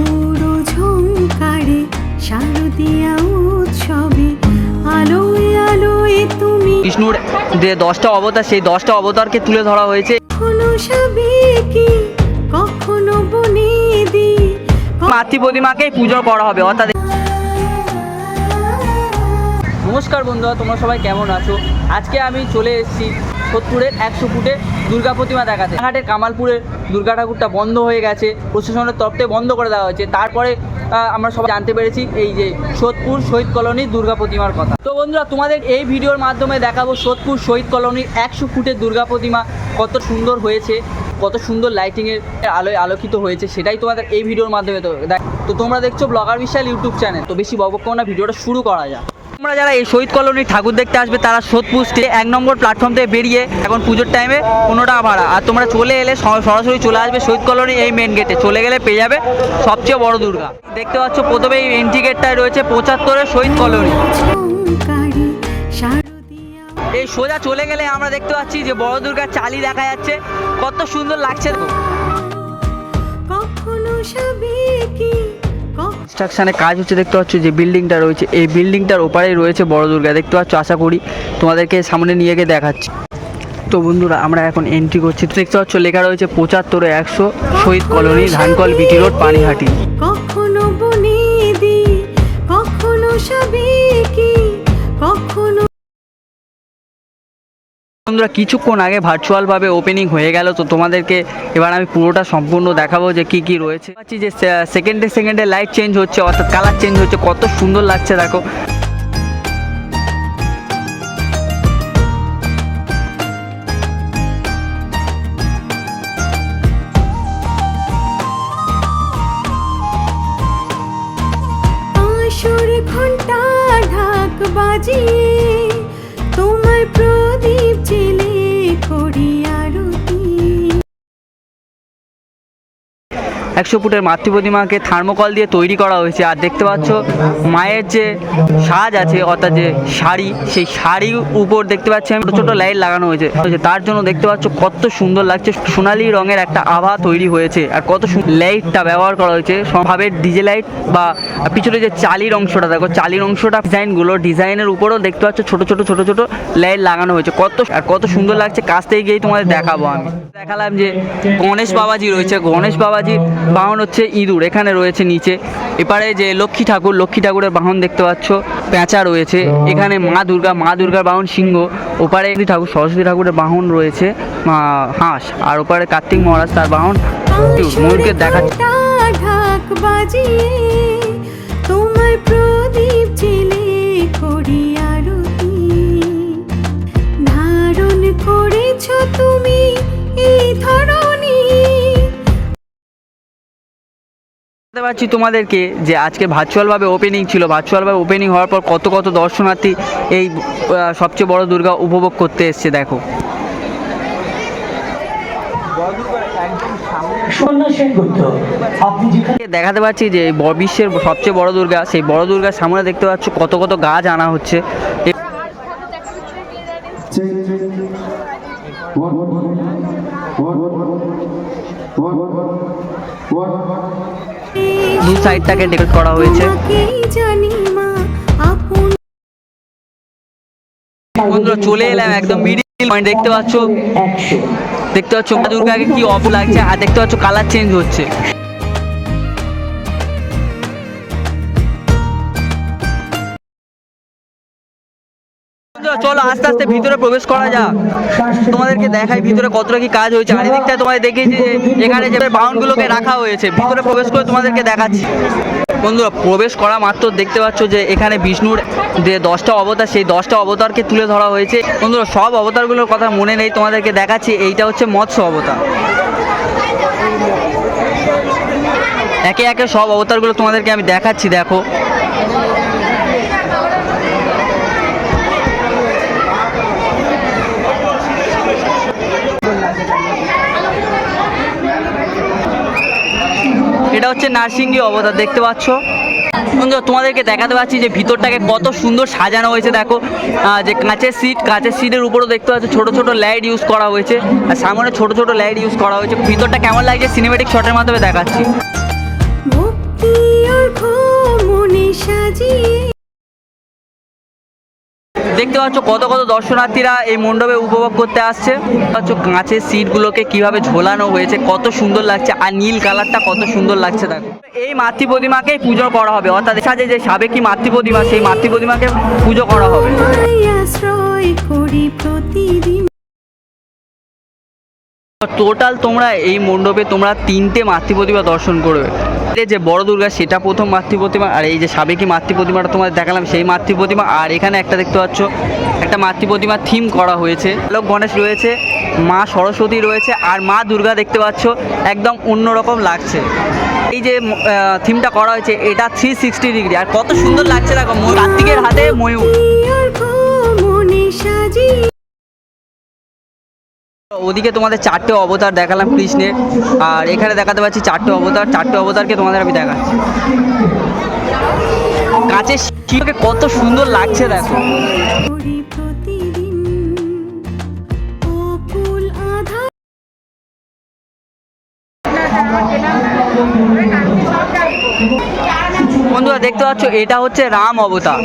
মধুর শারদিয়া উৎসবে আলোয় আলোয় তুমি বিষ্ণুর যে দশটা অবতার সেই দশটা অবতারকে তুলে ধরা হয়েছে। কখনো সাবেকি কখনো বনেদি মাতৃ প্রতিমাকেই পুজো করা হবে অর্থাৎ নমস্কার বন্ধুরা তোমরা সবাই কেমন আছো? আজকে আমি চলে এসেছি সোদপুরের একশো ফুটে দুর্গা প্রতিমা দেখাতে। ঘাটের কামালপুরের দুর্গা ঠাকুরটা বন্ধ হয়ে গেছে, প্রশাসনের তরফ বন্ধ করে দেওয়া হয়েছে। তারপরে আমরা সবাই জানতে পেরেছি এই যে সোদপুর শহীদ কলোনির দুর্গা প্রতিমার কথা। তো বন্ধুরা, তোমাদের এই ভিডিওর মাধ্যমে দেখাবো সোদপুর শহীদ কলোনির একশো ফুটের দুর্গা প্রতিমা কত সুন্দর হয়েছে, কত সুন্দর লাইটিংয়ের আলোয় আলোকিত হয়েছে, সেটাই তোমাদের এই ভিডিওর মাধ্যমে তো তো তোমরা দেখছ ব্লগার বিশাল ইউটিউব চ্যানেল। তো বেশি বকবক না, ভিডিওটা শুরু করা যাক। তোমরা যারা এই শহীদ কলোনির ঠাকুর দেখতে আসবে তারা সোদপুর এক নম্বর প্ল্যাটফর্ম থেকে বেরিয়ে এখন পুজোর টাইমে পনেরো টাকা ভাড়া। আর তোমরা চলে এলে সরাসরি চলে আসবে শহীদ কলোনি এই মেন গেটে চলে গেলে পেয়ে যাবে সবচেয়ে বড় দুর্গা। দেখতে পাচ্ছ প্রথমে এই এন্ট্রি গেটটায় রয়েছে পঁচাত্তরের শহীদ কলোনি। এই সোজা চলে গেলে আমরা দেখতে পাচ্ছি যে বড় দুর্গার চালি দেখা যাচ্ছে। কত সুন্দর লাগছে কখনো সাবেকি কখনো কনস্ট্রাকশানে কাজ হচ্ছে, দেখতে পাচ্ছ যে বিল্ডিংটা রয়েছে। এই বিল্ডিংটার ওপারেই রয়েছে বড় দুর্গা। দেখতে পাচ্ছ, আশা করি তোমাদেরকে সামনে নিয়ে গিয়ে দেখাচ্ছি। তো বন্ধুরা, আমরা এখন এন্ট্রি করছি। দেখতে পাচ্ছ, লেখা রয়েছে পঁচাত্তরে একশো শহীদ কলোনি, ধানকল বিটি রোড, পানিহাটি। কখনো বনেদি, কখনো সাবেকি বন্ধুরা কিছুক্ষণ আগে ভার্চুয়ালভাবে ওপেনিং হয়ে গেল, তো তোমাদেরকে এবার আমি পুরোটা সম্পূর্ণ দেখাবো যে কি কি রয়েছে। পাচ্ছি যে সেকেন্ডে সেকেন্ডে লাইট চেঞ্জ হচ্ছে, অর্থাৎ কালার চেঞ্জ হচ্ছে, কত সুন্দর লাগছে দেখো। ঘণ্টা ঢাক বাজিয়ে একশো ফুটের মাতৃ প্রতিমাকে থার্মোকল দিয়ে তৈরি করা হয়েছে। আর দেখতে পাচ্ছ, মায়ের যে সাজ আছে, অর্থাৎ যে শাড়ি, সেই শাড়ির উপর দেখতে পাচ্ছি আমি ছোটো ছোটো লাইট লাগানো হয়েছে। তার জন্য দেখতে পাচ্ছ, কত সুন্দর লাগছে। সোনালি রঙের একটা আভা তৈরি হয়েছে। আর কত লাইটটা ব্যবহার করা হয়েছে। সবভাবে ডিজে লাইট বা পিছনে যে চালির অংশটা, দেখো চালির অংশটা ডিজাইনগুলো, ডিজাইনের উপরেও দেখতে পাচ্ছ, ছোট ছোট ছোট ছোট লাইট লাগানো হয়েছে। কত আর কত সুন্দর লাগছে। কাছ থেকে গিয়েই তোমাদের দেখাবো আমি। দেখালাম যে গণেশ বাবাজি রয়েছে। গণেশ বাবাজি বাহন হচ্ছে ইঁদুর এখানে রয়েছে নিচে এপারে যে লক্ষ্মী ঠাকুর লক্ষ্মী ঠাকুরের বাহন দেখতে পাচ্ছ পেঁচা রয়েছে এখানে মা দুর্গা মা দুর্গার বাহন সিংহ ওপারে একটি ঠাকুর সরস্বতী ঠাকুরের বাহন রয়েছে হাঁস আর ওপারে কার্তিক মহারাজ তার বাহন ময়ূরকে দেখাচ্ছে পারছি তোমাদেরকে যে আজকে ভার্চুয়ালভাবে ওপেনিং ছিল। ভার্চুয়ালভাবে ওপেনিং হওয়ার পর কত কত দর্শনার্থী এই সবচেয়ে বড় দুর্গা উপভোগ করতে এসছে দেখো। দেখাতে পাচ্ছি যে বিশ্বের সবচেয়ে বড় দুর্গা সেই বড় দুর্গার সামনে দেখতে পাচ্ছ কত কত গাছ আনা হচ্ছে। দু সাইডটাকে ডেকোরেট করা হয়েছে। বন্ধুরা, চলে এলাম একদম মিডিল পয়েন্ট দেখতে পাচ্ছ? দেখতে পাচ্ছ দুর্গাকে কি অফ লাগছে, আর দেখতে পাচ্ছ কালার চেঞ্জ হচ্ছে। বন্ধুরা, চলো আস্তে আস্তে ভিতরে প্রবেশ করা যাক। তোমাদেরকে দেখাই ভিতরে কতটা কি কাজ হয়েছে। আর এদিকটা তোমাদের দেখিয়েছি যে এখানে যে বাউন্ডগুলোকে রাখা হয়েছে। ভিতরে প্রবেশ করে তোমাদেরকে দেখাচ্ছি। বন্ধুরা প্রবেশ করা মাত্র দেখতে পাচ্ছ যে এখানে বিষ্ণুর যে দশটা অবতার সেই দশটা অবতারকে তুলে ধরা হয়েছে। বন্ধুরা সব অবতারগুলোর কথা মনে নেই তোমাদেরকে দেখাচ্ছি। এইটা হচ্ছে মৎস্য অবতার। একে একে সব অবতারগুলো তোমাদেরকে আমি দেখাচ্ছি দেখো। এটা হচ্ছে নার্সিংহী অবতার, দেখতে পাচ্ছ? বন্ধুরা, তোমাদেরকে দেখাতে পাচ্ছি যে ভিতরটাকে কত সুন্দর সাজানো হয়েছে, দেখো। যে কাঁচের সিট কাঁচের সিটের উপরও দেখতে পাচ্ছ, ছোট ছোট লাইট ইউজ করা হয়েছে। আর সামনে ছোট ছোট লাইট ইউজ করা হয়েছে। ভিতরটা কেমন লাগছে সিনেমেটিক শটের মাধ্যমে দেখাচ্ছি। সাজিয়ে দেখতে পাচ্ছ কত কত দর্শনার্থীরা এই মণ্ডপে উপভোগ করতে আসছে। পাচ্ছ কাঁচের সিটগুলোকে কীভাবে ঝোলানো হয়েছে, কত সুন্দর লাগছে, আর নীল কালারটা কত সুন্দর লাগছে দেখো। এই মাতৃ প্রতিমাকেই পুজো করা হবে, অর্থাৎ সাজে যে সাবেকি মাতৃ প্রতিমা, সেই মাতৃ প্রতিমাকে পুজো করা হবে। টোটাল তোমরা এই মণ্ডপে তোমরা তিনটে মাতৃ প্রতিমা দর্শন করবে। যে বড় দুর্গা, সেটা প্রথম মাতৃ প্রতিমা আর এই যে সাবেকি মাতৃ প্রতিমাটা তোমাদের দেখালাম, সেই মাতৃ প্রতিমা আর এখানে একটা দেখতে পাচ্ছ, একটা মাতৃ প্রতিমা থিম করা হয়েছে। লোক গণেশ রয়েছে, মা সরস্বতী রয়েছে, আর মা দুর্গা দেখতে পাচ্ছ, একদম অন্যরকম লাগছে। এই যে থিমটা করা হয়েছে, এটা থ্রি সিক্সটি ডিগ্রি আর কত সুন্দর লাগছে দেখো কার্তিকের হাতে ময়ূর। ওদিকে তোমাদের চারটে অবতার দেখালাম কৃষ্ণের। আর এখানে দেখাতে পাচ্ছি চারটে অবতার। চারটে অবতারকে তোমাদের আমি দেখাচ্ছি। কাছে শিল্পকে কত সুন্দর লাগছে দেখো। বন্ধুরা দেখতে পাচ্ছ এটা হচ্ছে রাম অবতার।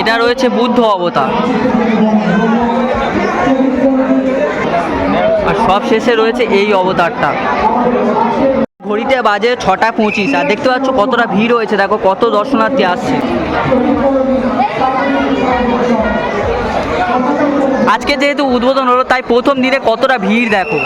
এটা রয়েছে বুদ্ধ অবতার। আর সব শেষে রয়েছে এই অবতারটা। ঘড়িতে বাজে ছটা পঁচিশ, আর দেখতে পাচ্ছ কতটা ভিড় হয়েছে, দেখো কত দর্শনার্থী আসছে। আজকে যেহেতু উদ্বোধন হলো, তাই প্রথম দিনে কতটা ভিড় দেখো।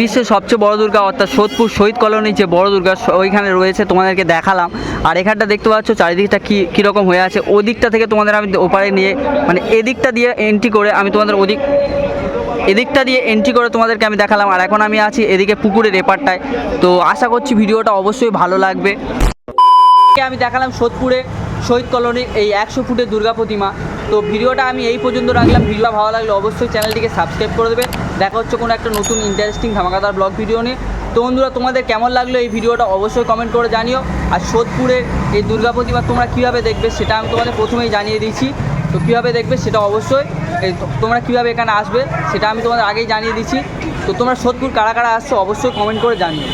বিশ্বের সবচেয়ে বড় দুর্গা অর্থাৎ সোদপুর শহীদ কলোনি যে বড় দুর্গা, ওইখানে রয়েছে তোমাদেরকে দেখালাম। আর এখানটা দেখতে পাচ্ছ চারিদিকটা কি, কীরকম হয়ে আছে। ওদিকটা থেকে তোমাদের আমি ওপারে নিয়ে মানে এদিকটা দিয়ে এন্ট্রি করে আমি তোমাদের ওদিক, এদিকটা দিয়ে এন্ট্রি করে তোমাদেরকে আমি দেখালাম। আর এখন আমি আছি এদিকে পুকুরের এপারটায়। তো আশা করছি ভিডিওটা অবশ্যই ভালো লাগবে। আমি দেখালাম সোদপুরে শহীদ কলোনির এই একশো ফুটের দুর্গা প্রতিমা। তো ভিডিওটা আমি এই পর্যন্ত রাখলাম। ভিডিও ভালো লাগলে অবশ্যই চ্যানেলটিকে সাবস্ক্রাইব করে দেবে। দেখা হচ্ছে কোনো একটা নতুন ইন্টারেস্টিং ধামাকাদার ব্লগ ভিডিও নিয়ে। তো বন্ধুরা, তোমাদের কেমন লাগল এই ভিডিওটা অবশ্যই কমেন্ট করে জানিও। আর সোদপুরের এই দুর্গা প্রতিমা তোমরা কীভাবে দেখবে সেটা আমি তোমাদের প্রথমেই জানিয়ে দিচ্ছি। তো কীভাবে দেখবে সেটা অবশ্যই তোমরা কীভাবে এখানে আসবে সেটা আমি তোমাদের আগেই জানিয়ে দিচ্ছি। তো তোমরা সোদপুর কারা কারা আসছো অবশ্যই কমেন্ট করে জানিও।